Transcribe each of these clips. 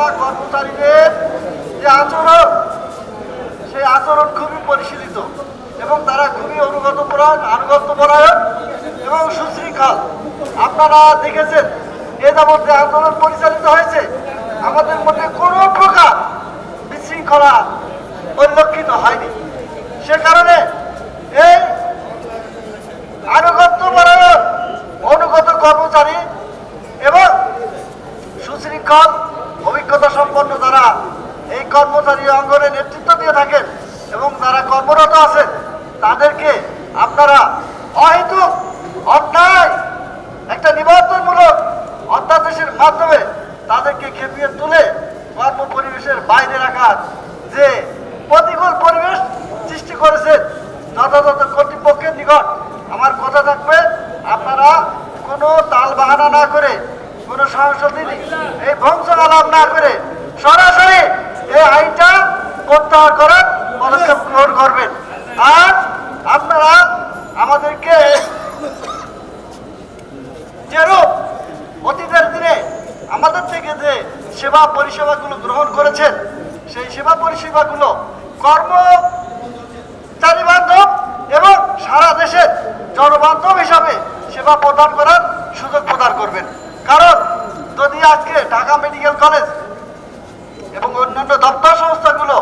কর্মকর্তা কর্মচারীদের যে আচরণ, সেই আচরণ খুবই পরিশীলিত এবং তারা খুবই অনুগত পরায়ণ, আনুগত্য পরায়ণ এবং সুশৃঙ্খল। আপনারা দেখেছেন, এ যাবৎ যে আন্দোলন পরিচালিত হয়েছে, আমাদের মধ্যে কোনো প্রকার বিশৃঙ্খলা পরিলক্ষিত হয়নি। সে কারণে এই আনুগত্য পরায়ণ, অনুগত কর্মচারী এবং সুশৃঙ্খল সম্পন্ন যারা এই কর্মচারী অঙ্গনে নেতৃত্ব দিয়ে থাকেন এবং যারা কর্মরত আছেন, তাদেরকে আপনারা অহেতুক অন্যায় একটা নিবন্ধনমূলক অধ্যাদেশের মাধ্যমে তাদেরকে খেপিয়ে তুলে কর্ম পরিবেশের বাইরে রাখার যে প্রতিকূল পরিবেশ সৃষ্টি করেছেন, যথাযথ কর্তৃপক্ষের নিকট আমার কথা থাকবে, আপনারা কোনো তাল বাহানা না করে কোনো সংশোধনী এই বংশ আলাপ না করে সরাসরি এই আইনটা প্রত্যাহার করার পদক্ষেপ গ্রহণ করবেন। আর আপনারা আমাদেরকে যেরূপ অতীতের দিনে আমাদের থেকে যে সেবা পরিষেবাগুলো গ্রহণ করেছেন, সেই সেবা পরিষেবাগুলো কর্মচারী বান্ধব এবং সারা দেশের জনবান্ধব হিসাবে সেবা প্রদান করার সুযোগ প্রদান করবেন। কারণ যদি আজকে ঢাকা মেডিকেল কলেজ এবং অন্যান্য দপ্তর সংস্থাগুলো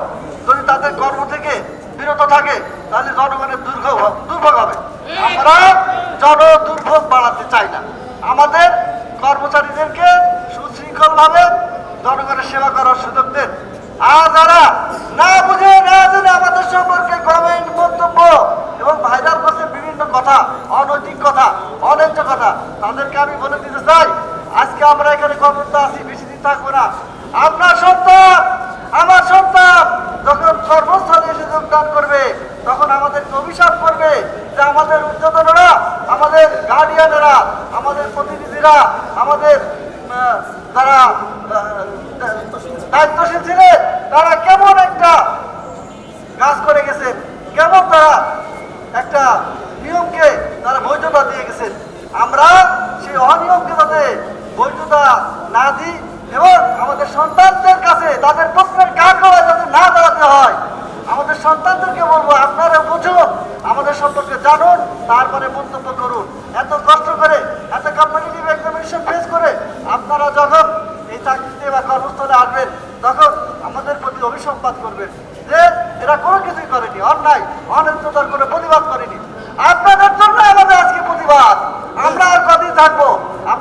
যদি তাদের কর্ম থেকে বিরত থাকে, তাহলে জনগণের দুর্ভোগ দুর্ভোগ হবে। আমরা জন দুর্ভোগ বাড়াতে চাই না। আমাদের কর্মচারীদেরকে সুশৃঙ্খলভাবে জনগণের সেবা করার সুযোগ দেন। আর যারা না বুঝে, না জেনে আমাদের সম্পর্কে কমেন্ট মন্তব্য এবং ভাইরাল করছে বিভিন্ন কথা, অনৈতিক কথা অন্যায্য কথা, তাদেরকে আমি বলে দিতে চাই, আজকে আমরা এখানে কর্মরত আছি বেশি দিন থাকব না। আপনার সন্তান, আমার সন্তান, যখন সর্বস্থানে এসে যোগদান করবে, তখন আমাদেরকে অভিশাপ করবে যে আমাদের উচ্চতনরা আমাদের গার্ডিয়ানেরা আমাদের প্রতিনিধিরা, আমাদের তারা দায়িত্বশীল ছিলেন, তারা কেমন একটা কাজ করে গেছেন কেমন তারা একটা নিয়মকে তারা বৈধতা দিয়ে গেছেন আমরা সেই অনিয়মকে যাতে বৈধতা না দিই এবং আমাদের সন্তানদের কাছে তাদের প্রশ্নের কাঠ গলায় যাতে না দাঁড়াতে হয়, আমাদের সন্তানদেরকে বলব, আপনারা বুঝুন, আমাদের সম্পর্কে জানুন, তারপরে মন্তব্য করুন। এত কষ্ট করে, এত কম্পিটিটিভ এক্সামিনেশন ফেস করে আপনারা যখন এই চাকরিতে বা কর্মস্থলে আসবেন, তখন আমাদের প্রতি অভিসম্পাদ করবেন যে এরা কোনো কিছুই করেনি, অন্যায়, অনিত্যতার কোনো প্রতিবাদ করেনি। আপনাদের জন্য আমাদের আজকে প্রতিবাদ। আমরা আর কদিন থাকব?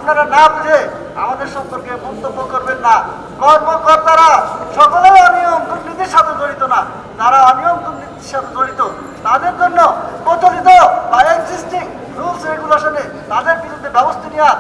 আপনারা না বুঝে আমাদের সম্পর্কে মন্তব্য করবেন না। কর্মকর্তারা সকলে অনিয়ম দুর্নীতির সাথে জড়িত না। যারা অনিয়ম দুর্নীতির সাথে জড়িত, তাদের জন্য প্রচলিত বা এক্সিস্টিং রুলস রেগুলেশনে তাদের বিরুদ্ধে ব্যবস্থা নেওয়া